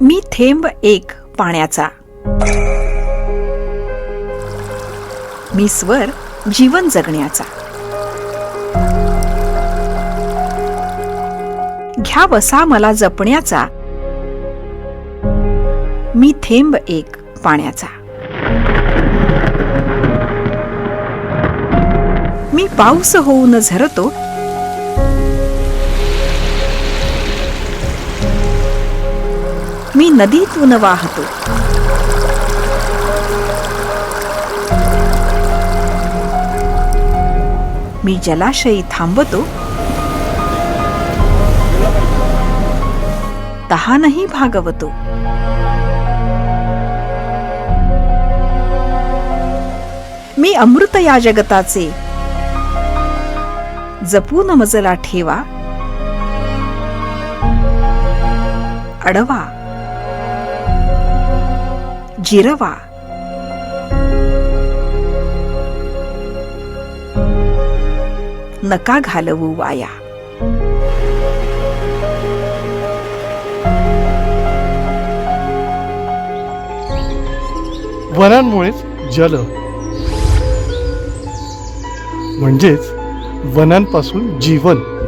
मी थेंब एक पाण्याचा. मी स्वर जीवन जगण्याचा. घ्या वसा मला जपण्याचा. मी थेंब एक पाण्याचा. मी पाऊस होऊन झरतो. मी नदीतून वाहतो. मी जलाशयी थांबतो तहानही भागवतो. मी अमृत या जगताचे. जपून मजला ठेवा. अडवा. जिरवा. नका घालवू वाया. वनांमुळेच जल. म्हणजेच वनांपासून जीवन.